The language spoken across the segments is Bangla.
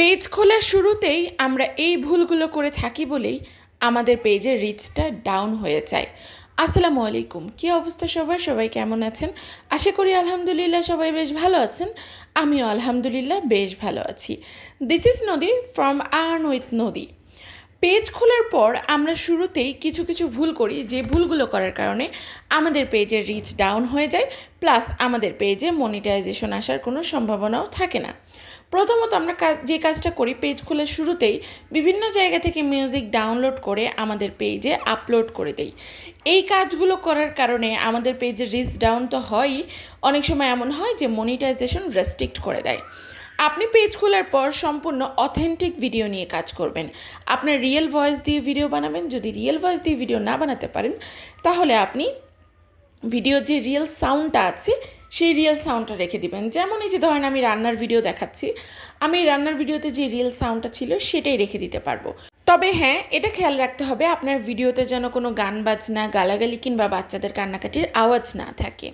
পেজ খোলার শুরুতেই আমরা এই ভুলগুলো করে থাকি বলেই আমাদের পেজের রিচটা ডাউন হয়ে যায়। আসসালামু আলাইকুম, কী অবস্থা সবার? সবাই কেমন আছেন? আশা করি আলহামদুলিল্লাহ সবাই বেশ ভালো আছেন। আমিও আলহামদুলিল্লাহ বেশ ভালো আছি। This is Nodi from earn with Nodi page খোলার পর আমরা শুরুতেই কিছু কিছু ভুল করি যে ভুলগুলো করার কারণে আমাদের পেজের রিচ ডাউন হয়ে যায় প্লাস আমাদের পেজে মনিটাইজেশন আসার কোনো সম্ভাবনাও থাকে না। প্রথমত আমরা যে কাজটা করি পেজ খোলার শুরুতেই বিভিন্ন জায়গা থেকে মিউজিক ডাউনলোড করে আমাদের পেজে আপলোড করে দেই। এই কাজগুলো করার কারণে আমাদের পেজের রিচ ডাউন তো হয়ই, অনেক সময় এমন হয় যে মনিটাইজেশন রেস্ট্রিক্ট করে দেয়। আপনি পেজ খোলার পর সম্পূর্ণ অথেন্টিক ভিডিও নিয়ে কাজ করবেন। আপনার রিয়েল ভয়েস দিয়ে ভিডিও বানাবেন। যদি রিয়েল ভয়েস দিয়ে ভিডিও না বানাতে পারেন, তাহলে আপনি ভিডিওর যে রিয়েল সাউন্ডটা আছে, সেই রিয়েল সাউন্ডটা রেখে দিবেন। যেমন এই যে ধরেন আমি রান্নার ভিডিও দেখাচ্ছি। আমি রান্নার ভিডিওতে যে রিয়েল সাউন্ডটা ছিল, সেটাই রেখে দিতে পারব। তবে হ্যাঁ এটা খেয়াল রাখতে হবে, আপনার ভিডিওতে যেন কোনো গান বাজনা, গালাগালি কিংবা বাচ্চাদের কান্নাকাটির আওয়াজ না থাকে।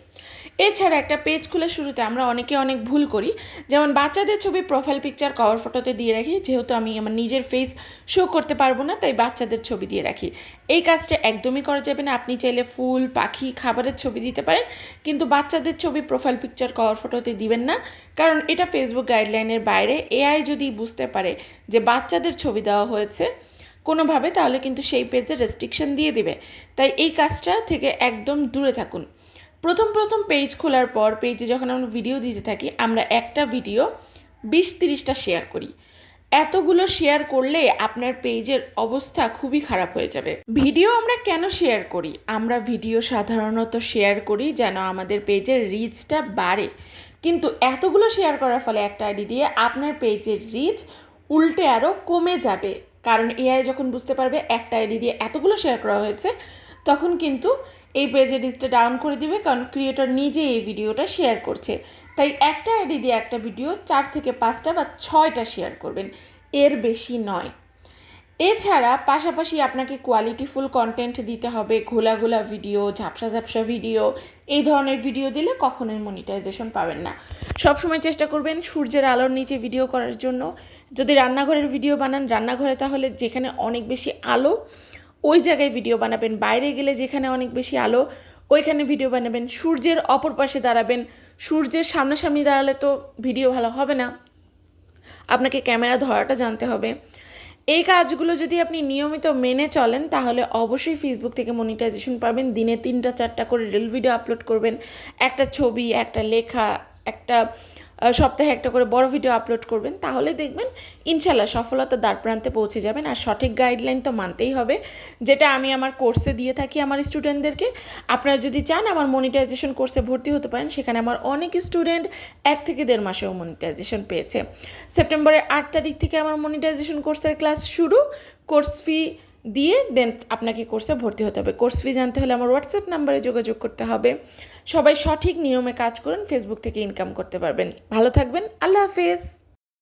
এছাড়া একটা পেজ খোলার শুরুতে আমরা অনেকে অনেক ভুল করি। যেমন বাচ্চাদের ছবি প্রোফাইল পিকচার কভার ফটোতে দিয়ে রাখি, যেহেতু আমি আমার নিজের ফেস শো করতে পারব না, তাই বাচ্চাদের ছবি দিয়ে রাখি। এই কাজটা একদমই করা যাবে না, আপনি চাইলে ফুল, পাখি, খাবারের ছবি দিতে পারেন, কিন্তু বাচ্চাদের ছবি প্রোফাইল পিকচার কভার ফটোতে দিবেন না, কারণ এটা ফেসবুক গাইডলাইনের বাইরে। এআই যদি বুঝতে পারে যে বাচ্চাদের ছবি দেওয়া হয়েছে কোনোভাবে, তাহলে কিন্তু সেই পেজে রেস্ট্রিকশন দিয়ে দিবে। তাই এই কাজটা থেকে একদম দূরে থাকুন। প্রথম প্রথম পেজ খোলার পর পেজে যখন আমরা ভিডিও দিতে থাকি, আমরা একটা ভিডিও বিশ তিরিশটা শেয়ার করি। এতগুলো শেয়ার করলে আপনার পেজের অবস্থা খুবই খারাপ হয়ে যাবে। ভিডিও আমরা কেন শেয়ার করি? আমরা ভিডিও সাধারণত শেয়ার করি যেন আমাদের পেজের রিচটা বাড়ে। কিন্তু এতগুলো শেয়ার করার ফলে একটা আইডি দিয়ে আপনার পেজের রিচ উল্টে আরও কমে যাবে। কারণ এআই যখন বুঝতে পারবে একটা আইডি দিয়ে এতগুলো শেয়ার করা হয়েছে, তখন কিন্তু এই পেজের রিচটা ডাউন করে দিবে, কারণ ক্রিয়েটর নিজে এই ভিডিওটা শেয়ার করছে। তাই একটা আইডি দিয়ে একটা ভিডিও চার থেকে পাঁচটা বা ছয়টা শেয়ার করবেন, এর বেশি নয়। এছাড়া পাশাপাশি আপনাকে কোয়ালিটিফুল কন্টেন্ট দিতে হবে, ঘোলা ঘোলা ভিডিও ঝাপসা ঝাপসা ভিডিও এই ধরনের ভিডিও দিলে কখনোই মনিটাইজেশন পাবেন না। সবসময় চেষ্টা করবেন সূর্যের আলোর নিচে ভিডিও করার জন্য। যদি রান্নাঘরের ভিডিও বানান, রান্নাঘরে তাহলে যেখানে অনেক বেশি আলো ওই জায়গায় ভিডিও বানাবেন। বাইরে গেলে যেখানে অনেক বেশি আলো, ওইখানে ভিডিও বানাবেন। সূর্যের অপর পাশে দাঁড়াবেন। সূর্যের সামনাসামনি দাঁড়ালে তো ভিডিও ভালো হবে না। আপনাকে ক্যামেরা ধরাটা জানতে হবে। এই কাজগুলো যদি আপনি নিয়মিত মেনে চলেন, তাহলে অবশ্যই ফেসবুক থেকে মনিটাইজেশন পাবেন। দিনে তিনটা চারটা করে রিল ভিডিও আপলোড করবেন। একটা ছবি, একটা লেখা, একটা সপ্তাহে একটা করে বড় ভিডিও আপলোড করবেন, তাহলে দেখবেন ইনশাল্লাহ সফলতা দ্বার প্রান্তে পৌঁছে যাবেন। আর সঠিক গাইডলাইন তো মানতেই হবে। যেটা আমি আমার কোর্সে দিয়ে থাকি আমার স্টুডেন্টদেরকে আপনারা যদি চান আমার মনিটাইজেশন কোর্সে ভর্তি হতে পারেন, সেখানে আমার অনেক স্টুডেন্ট এক থেকে দেড় মাসেও মনিটাইজেশন পেয়েছে। সেপ্টেম্বরের আট তারিখ থেকে আমার মনিটাইজেশন কোর্সের ক্লাস শুরু। কোর্স ফি দিয়ে দেন আপনাকে কোর্সে ভর্তি হতে হবে। কোর্স ফি জানতে হলে আমার হোয়াটসঅ্যাপ নাম্বারে যোগাযোগ করতে হবে। সবাই সঠিক নিয়মে কাজ করুন ফেসবুক থেকে ইনকাম করতে পারবেন। ভালো থাকবেন, আল্লাহ হাফেজ।